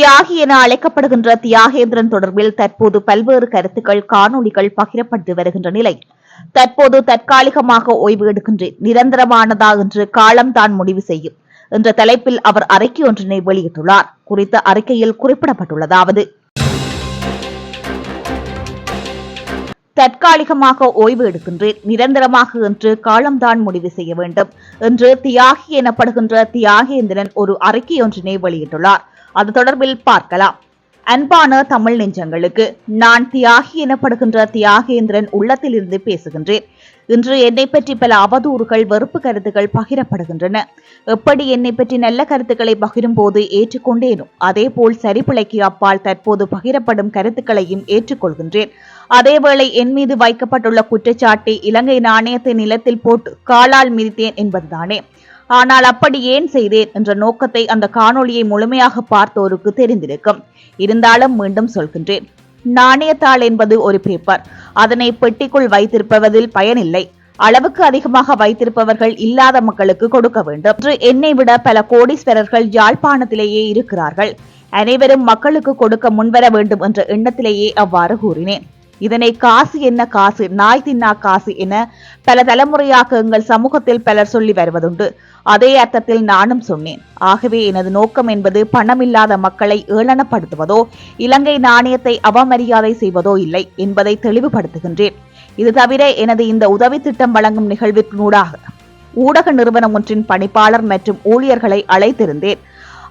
தியாகி என அழைக்கப்படுகின்ற தியாகேந்திரன் தொடர்பில் தற்போது பல்வேறு கருத்துக்கள் காணொலிகள் பகிரப்பட்டு வருகின்ற நிலை. தற்போது தற்காலிகமாக ஓய்வு எடுக்கின்றேன். நிரந்தரமானதா என்று காலம் தான் முடிவு செய்யும் என்ற தலைப்பில் அவர் அறிக்கை ஒன்றினை வெளியிட்டுள்ளார். குறித்த அறிக்கையில் குறிப்பிடப்பட்டுள்ளதாவது. தற்காலிகமாக ஓய்வு எடுக்கின்றேன். நிரந்தரமாக என்று காலம்தான் முடிவு செய்ய வேண்டும் என்று தியாகி எனப்படுகின்ற தியாகேந்திரன் ஒரு அறிக்கை ஒன்றினை வெளியிட்டுள்ளார். அது தொடர்பில் பார்க்கலாம். அன்பான தமிழ் நெஞ்சங்களுக்கு நான் தியாகி எனப்படுகின்ற தியாகேந்திரன் உள்ளத்தில் இருந்து பேசுகின்றேன். இன்று என்னை பற்றி பல அவதூறுகள் வெறுப்பு கருத்துக்கள் பகிரப்படுகின்றன. எப்படி என்னை பற்றி நல்ல கருத்துக்களை பகிரும் போது ஏற்றுக்கொண்டேனோ அதே போல் சரிபிழைக்கு அப்பால் தற்போது பகிரப்படும் கருத்துக்களையும் ஏற்றுக்கொள்கின்றேன். அதேவேளை என் மீது வைக்கப்பட்டுள்ள குற்றச்சாட்டை இலங்கை நாணயத்தை நிலத்தில் போட்டு காலால் மிதித்தேன் என்பதுதானே. ஆனால் அப்படி ஏன் செய்தேன் என்ற நோக்கத்தை அந்த காணொளியை முழுமையாக பார்த்தோருக்கு தெரிந்திருக்கும். இருந்தாலும் மீண்டும் சொல்கின்றேன். நாணயத்தாள் என்பது ஒரு பேப்பர் அதனை பெட்டிக்குள் வைத்திருப்பதில் பயனில்லை. அளவுக்கு அதிகமாக வைத்திருப்பவர்கள் இல்லாத மக்களுக்கு கொடுக்க வேண்டும். என்று என்னை விட பல கோடீஸ்வரர்கள் யாழ்ப்பாணத்திலேயே இருக்கிறார்கள். அனைவரும் மக்களுக்கு கொடுக்க முன்வர வேண்டும் என்ற எண்ணத்திலேயே அவ்வாறு கூறினேன். இதனை காசு என்ன காசு நாய் தின்னா காசு என பல தலைமுறையாக எங்கள் சமூகத்தில் பலர் சொல்லி வருவதுண்டு. அதே அர்த்தத்தில் நானும் சொன்னேன். ஆகவே எனது நோக்கம் என்பது பணமில்லாத மக்களை ஏளனப்படுத்துவதோ இலங்கை நாணயத்தை அவமரியாதை செய்வதோ இல்லை என்பதை தெளிவுபடுத்துகின்றேன். இது தவிர எனது இந்த உதவி திட்டம் வழங்கும் நிகழ்விற்கூடாக ஊடக நிறுவனம் ஒன்றின் பணிப்பாளர் மற்றும் ஊழியர்களை அழைத்திருந்தேன்.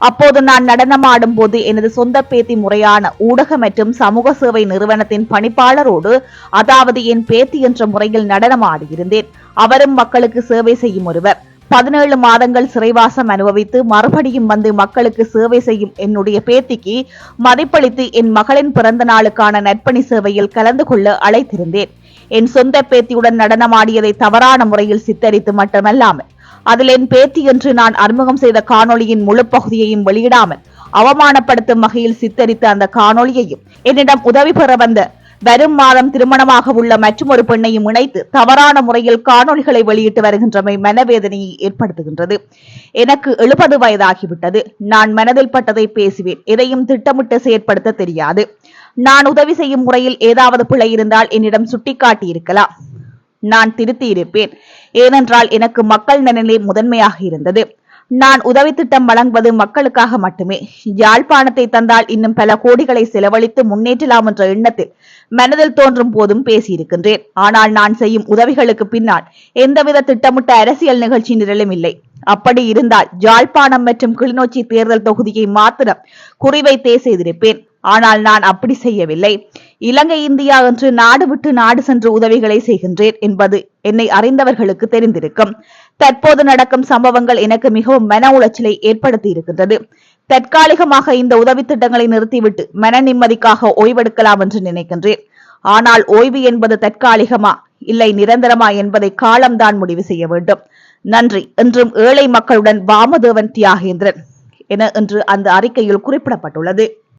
அப்போது நான் நடனமாடும் போது எனது சொந்த பேத்தி முறையான ஊடக மற்றும் சமூக சேவை நிறுவனத்தின் பணிப்பாளரோடு அதாவது என் பேத்தி என்ற முறையில் நடனமாடியிருந்தேன் அவரும் மக்களுக்கு சேவை செய்யும் ஒருவர். பதினேழு மாதங்கள் சிறைவாசம் அனுபவித்து மறுபடியும் வந்து மக்களுக்கு சேவை செய்யும் என்னுடைய பேத்திக்கு மதிப்பளித்து என் மகளின் பிறந்த நாளுக்கான நற்பணி சேவையில் கலந்து கொள்ள அழைத்திருந்தேன். என் சொந்த பேத்தியுடன் நடனமாடியதை தவறான முறையில் சித்தரித்து மட்டுமல்லாமல் அதில் என் பேத்தி என்று நான் அறிமுகம் செய்த காணொளியின் முழு பகுதியையும் வெளியிடாமல் அவமானப்படுத்தும் வகையில் சித்தரித்த அந்த காணொளியையும் என்னிடம் உதவி பெற வந்த வரும் மாதம் திருமணமாக உள்ள மற்றொரு பெண்ணையும் இணைத்து தவறான முறையில் காணொளிகளை வெளியிட்டு வருகின்றமை மனவேதனையை ஏற்படுத்துகின்றது. எனக்கு எழுபது வயதாகிவிட்டது. நான் மனதில் பட்டதை பேசுவேன். எதையும் திட்டமிட்டு செயற்படுத்த தெரியாது. நான் உதவி செய்யும் முறையில் ஏதாவது பிழை இருந்தால் என்னிடம் சுட்டிக்காட்டி இருக்கலாம் நான் திருத்தி இருப்பேன் ஏனென்றால் எனக்கு மக்கள் நலனே முதன்மையாக இருந்தது. நான் உதவி திட்டம் வழங்குவது மக்களுக்காக மட்டுமே. யாழ்ப்பாணத்தை தந்தால் இன்னும் பல கோடிகளை செலவழித்து முன்னேற்றலாம் என்ற எண்ணத்தில் மனதில் தோன்றும் போதும் பேசியிருக்கின்றேன். ஆனால் நான் செய்யும் உதவிகளுக்கு பின்னால் எந்தவித திட்டமிட்ட அரசியல் நிகழ்ச்சி நிரலும் இல்லை. அப்படி இருந்தால் ஜாழ்ப்பாணம் மற்றும் கிளிநொச்சி தேர்தல் தொகுதியை மாத்திரம் குறிவைத்தே செய்திருப்பேன். ஆனால் நான் அப்படி செய்யவில்லை. இலங்கை இந்தியா என்று நாடு விட்டு நாடு சென்று உதவிகளை செய்கின்றேன் என்பது என்னை அறிந்தவர்களுக்கு தெரிந்திருக்கும். தற்போது நடக்கும் சம்பவங்கள் எனக்கு மிகவும் மன உளைச்சலை ஏற்படுத்தி இருக்கின்றது தற்காலிகமாக இந்த உதவி திட்டங்களை நிறுத்திவிட்டு மன நிம்மதிக்காக ஓய்வெடுக்கலாம் என்று நினைக்கின்றேன். ஆனால் ஓய்வு என்பது தற்காலிகமா? இல்லை நிரந்தரமா என்பதை காலம்தான் முடிவு செய்ய வேண்டும். நன்றி. என்றும் ஏழை மக்களுடன் வாமதேவன் தியாகேந்திரன் என என்று அந்த அறிக்கையில் குறிப்பிடப்பட்டுள்ளது.